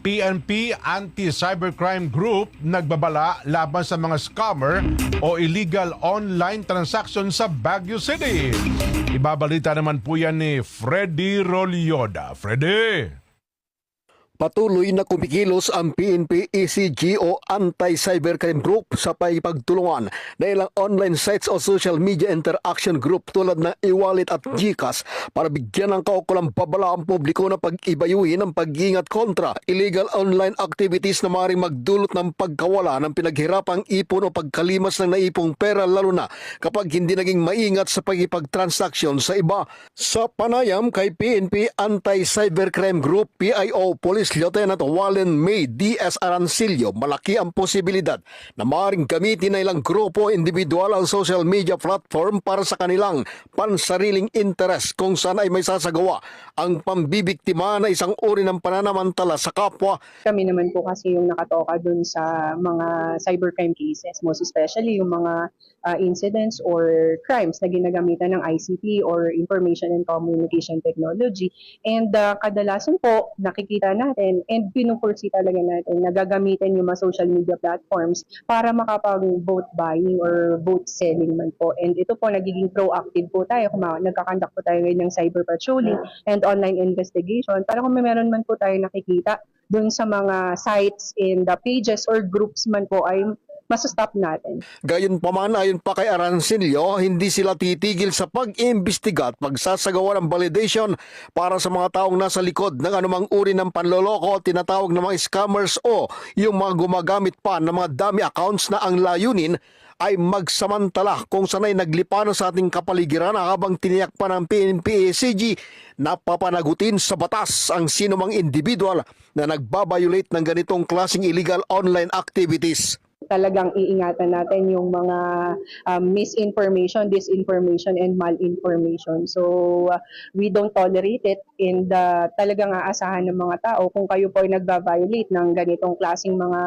PNP Anti-Cybercrime Group nagbabala laban sa mga scammer o illegal online transaction sa Baguio City. Ibabalita naman po yan ni Freddy Rolioda. Freddy! Patuloy na kumikilos ang PNP ECG Anti-Cybercrime Group sa paipagtulungan na ilang online sites o social media interaction group tulad ng e-wallet at GCash para bigyan ng kaukulang babala ang publiko na pag-ibayuhin ang pag-iingat kontra illegal online activities na maaaring magdulot ng pagkawala ng pinaghirapang ipon o pagkalimas ng naipong pera lalo na kapag hindi naging maingat sa pagipagtransaksyon sa iba. Sa panayam kay PNP Anti-Cybercrime Group PIO Police Lieutenant Wallen May D.S. Arancillo, malaki ang posibilidad na maaaring gamitin ng ilang grupo individual ang social media platform para sa kanilang pansariling interes kung saan ay may sasagawa ang pambibiktima na isang uri ng pananamantala sa kapwa kami naman po kasi yung nakatoka dun sa mga cybercrime cases, most especially yung mga uh, incidents or crimes na ginagamitan ng ICT or Information and Communication Technology. And uh, kadalasan po, nakikita natin and pinupursi talaga natin na gagamitin yung mga social media platforms para makapag-vote buying or vote selling man po. And ito po, nagiging proactive po tayo kung nagkakandak po tayo ngayon ng cyber patrolling and online investigation para kung may meron man po tayo nakikita dun sa mga sites in the pages or groups man po ay masastop natin. Gayon pa man ayon pa kay Arancilio, hindi sila titigil sa pag-iimbestiga at pagsasagawa ng validation para sa mga taong nasa likod ng anumang uri ng panloloko o tinatawag na mga scammers o yung mga gumagamit pa ng mga dummy accounts na ang layunin ay magsamantala kung sanay naglipano sa ating kapaligiran habang tiniyak pa ng PNP-ACG na papanagutin sa batas ang sinumang individual na nagbabiolate ng ganitong klaseng illegal online activities. Talagang iingatan natin yung mga um, misinformation, disinformation, and malinformation. So, uh, we don't tolerate it and uh, talagang aasahan ng mga tao kung kayo po ay nagba-violate ng ganitong klaseng mga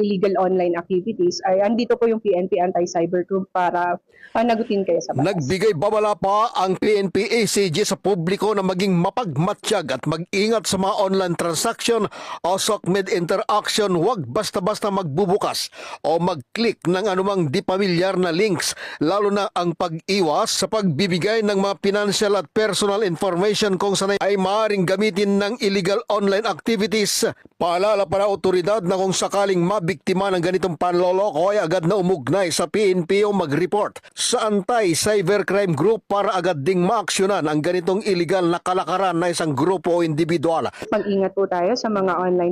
illegal online activities, ay andito po yung PNP Anti-Cyber Group para panagutin kayo sa batas. Nagbigay babala pa ang PNP ACG sa publiko na maging mapagmatsyag at mag-ingat sa mga online transaction o SOCMED interaction. Huwag basta-basta magbubukas o mag-click ng anumang di pamilyar na links, lalo na ang pag-iwas sa pagbibigay ng mga financial at personal information kung sanay ay maaaring gamitin ng illegal online activities. Paalala para otoridad na kung sakaling mabiktima ng ganitong panloloko ay agad na umugnay sa PNP o mag-report sa Anti-Cybercrime Group para agad ding maaksyonan ang ganitong illegal na kalakaran na isang grupo o individual. Mag-ingat po tayo sa mga online